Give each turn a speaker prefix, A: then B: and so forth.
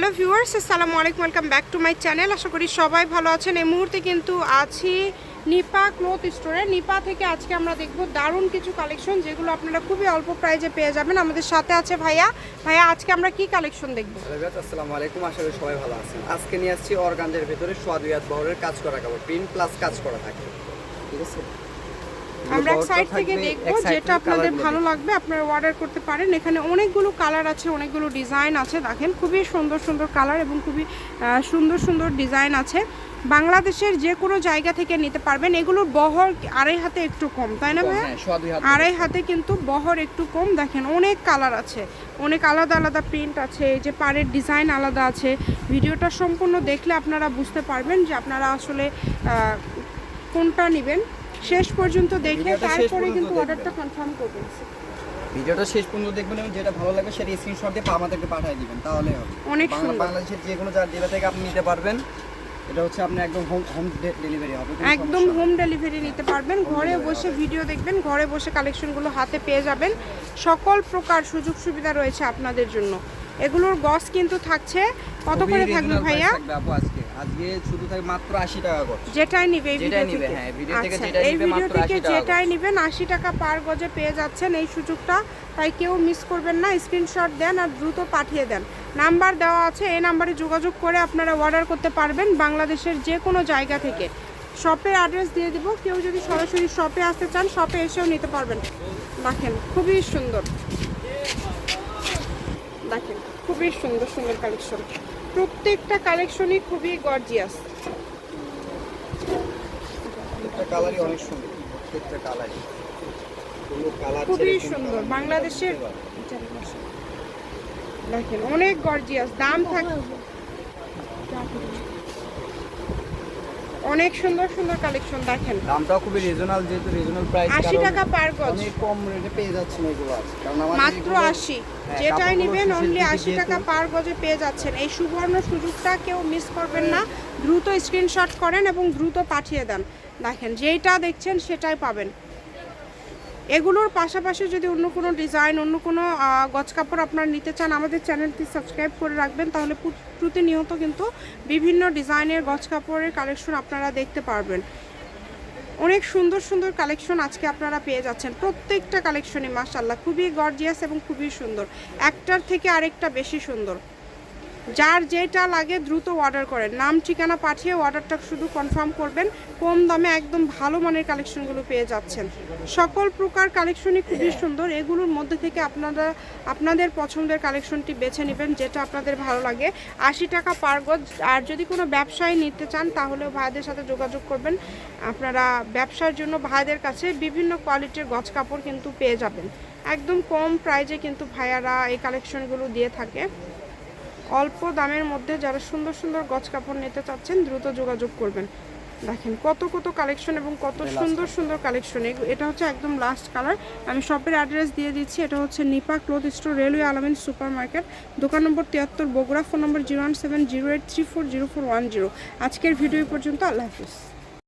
A: Hello viewers, আসসালামু আলাইকুম, welcome back to my channel. আশা করি সবাই ভালো আছেন। এই মুহূর্তে কিন্তু আছি নিপা ক্লথ স্টোরে। নিপা থেকে আজকে আমরা দেখব দারুণ কিছু কালেকশন যেগুলো আপনারা খুবই অল্প প্রাইজে পেয়ে যাবেন। আমাদের সাথে আছে ভাইয়া। ভাইয়া, আজকে আমরা কি কালেকশন দেখব?
B: আসসালামু আলাইকুম। আশা করি সবাই ভালো আছেন। আজকে নিয়ে আসছি অর্গানজের ভেতরে সোয়াদুয়াত বহরের কাজ করা কাপড়। প্রিন্ট প্লাস কাজ করা থাকে। ঠিক আছে?
A: আমরা এক সাইড থেকে দেখব যেটা আপনাদের ভালো লাগবে আপনারা অর্ডার করতে পারেন। এখানে অনেকগুলো কালার আছে অনেকগুলো ডিজাইন আছে দেখেন খুবই সুন্দর সুন্দর কালার এবং খুবই সুন্দর সুন্দর ডিজাইন আছে। বাংলাদেশের যে কোনো জায়গা থেকে নিতে পারবেন। এগুলোর বহর আড়াই হাতে একটু কম তাই না ভাইয়া?
B: হ্যাঁ,
A: আড়াই হাতে কিন্তু বহর একটু কম দেখেন অনেক কালার আছে। অনেক আলাদা আলাদা প্রিন্ট আছে এই যে পাড়ের ডিজাইন আলাদা আছে। ভিডিওটা সম্পূর্ণ দেখলে আপনারা বুঝতে পারবেন যে আপনারা আসলে কোনটা নেবেন। শেষ পর্যন্ত দেখে তারপরে কিন্তু অর্ডারটা কনফার্ম করবেন
B: ভিডিওটা শেষ পর্যন্ত দেখবেন এবং যেটা ভালো লাগবে সেটা স্ক্রিনশট দিয়ে আমাদেরকে পাঠিয়ে দিবেন তাহলে হবে।
A: অনেক সুন্দর।
B: বাংলাদেশের যে কোনো জায়গা জেলা থেকে আপনি নিতে পারবেন এটা হচ্ছে আপনি একদম হোম হোম ডেলিভারি হবে
A: একদম হোম ডেলিভারি নিতে পারবেন ঘরে বসে ভিডিও দেখবেন ঘরে বসে কালেকশনগুলো হাতে পেয়ে যাবেন। সকল প্রকার সুযোগ সুবিধা রয়েছে আপনাদের জন্য। এগুলোর গস কিন্তু থাকছে। কত করে থাকবে ভাইয়া?
B: আজকে শুধু থাকবে মাত্র আশি টাকা করে
A: যেটাই নিবে এই ভিডিও থেকে।
B: হ্যাঁ, ভিডিও থেকে
A: আচ্ছা,
B: যেটাই নিবে মাত্র
A: থেকে
B: 80 টাকা
A: যেটাই নিবেন আশি টাকা পার গজে পেয়ে যাচ্ছেন এই সুযোগটা। তাই কেউ মিস করবেন না স্ক্রিনশট দেন আর দ্রুত পাঠিয়ে দেন। নাম্বার দেওয়া আছে এই নাম্বারে যোগাযোগ করে আপনারা অর্ডার করতে পারবেন বাংলাদেশের যে কোনো জায়গা থেকে। শপের অ্যাড্রেস দিয়ে দিব কেউ যদি সরাসরি শপে আসতে চান শপে এসেও নিতে পারবেন। দেখেন খুবই সুন্দর। দেখেন খুবই সুন্দর সুন্দর কালেকশন প্রত্যেকটা কালেকশনই খুবই গর্জিয়াস
B: কালারই অনেক সুন্দর। প্রত্যেকটা কালারই।
A: খুবই সুন্দর। বাংলাদেশের দেখেন অনেক গর্জিয়াস দাম থাকে অনেক সুন্দর সুন্দর কালেকশন দেখেন।
B: দামটাও খুবই রিজনাল যেহেতু রিজনাল প্রাইস
A: আশি টাকা পার গজ।
B: অনেক কম রেটে পেয়ে যাচ্ছেন এগুলো কারণ আমাদের
A: মাত্র
B: এগুলো-
A: আশি।
B: হ্যাঁ,
A: যেটাই নেবেন অনলি
B: দিকে
A: আশি টাকা পার গজে পেয়ে যাচ্ছেন। এই সুবর্ণ সুযোগটা কেউ মিস করবেন না। দ্রুত স্ক্রিনশট করেন এবং দ্রুত পাঠিয়ে দেন। দেখেন যেটা দেখছেন সেটাই পাবেন। এগুলোর পাশাপাশি যদি অন্য কোনো ডিজাইন, অন্য কোনো গজ কাপড় আপনারা নিতে চান, আমাদের চ্যানেলটি সাবস্ক্রাইব করে রাখবেন, তাহলে প্রতিনিয়ত কিন্তু বিভিন্ন ডিজাইনের গজ কাপড়ের কালেকশন আপনারা দেখতে পারবেন। অনেক সুন্দর সুন্দর কালেকশন আজকে আপনারা পেয়ে যাচ্ছেন। প্রত্যেকটা কালেকশনই মাসাল্লাহ খুবই গর্জিয়াস এবং খুবই সুন্দর। একটার থেকে আরেকটা বেশি সুন্দর। যার যেটা লাগে দ্রুত অর্ডার করেন। নাম, ঠিকানা পাঠিয়ে অর্ডারটা শুধু কনফার্ম করবেন। কম দামে একদম ভালো মানের কালেকশনগুলো পেয়ে যাচ্ছেন। সকল প্রকার কালেকশনই খুবই সুন্দর। এগুলোর মধ্যে থেকে আপনারা, আপনাদের পছন্দের কালেকশনটি বেছে নেবেন, যেটা আপনাদের ভালো লাগে। আশি টাকা পার গজ। আর যদি কোনো ব্যবসায়ী নিতে চান তাহলে ভাইদের সাথে যোগাযোগ করবেন। আপনারা ব্যবসার জন্য ভাইদের কাছে বিভিন্ন কোয়ালিটির গজ কাপড় কিন্তু পেয়ে যাবেন। একদম কম প্রাইজে কিন্তু ভাইয়ারা এই কালেকশনগুলো দিয়ে থাকে। অল্প দামের মধ্যে যারা সুন্দর সুন্দর গছ কাপড় নিতে চাচ্ছেন দ্রুত যোগাযোগ করবেন। দেখেন কত কত কালেকশন এবং কত সুন্দর সুন্দর কালেকশন এটা হচ্ছে একদম লাস্ট কালার আমি শপের অ্যাড্রেস দিয়ে দিচ্ছি। এটা হচ্ছে Nipa cloth store railway Almin super market দোকান নম্বর তিয়াত্তর Bogura phone number zero one seven zero eight three four zero four one zero আজকের ভিডিও পর্যন্ত আল্লাহ হাফিজ।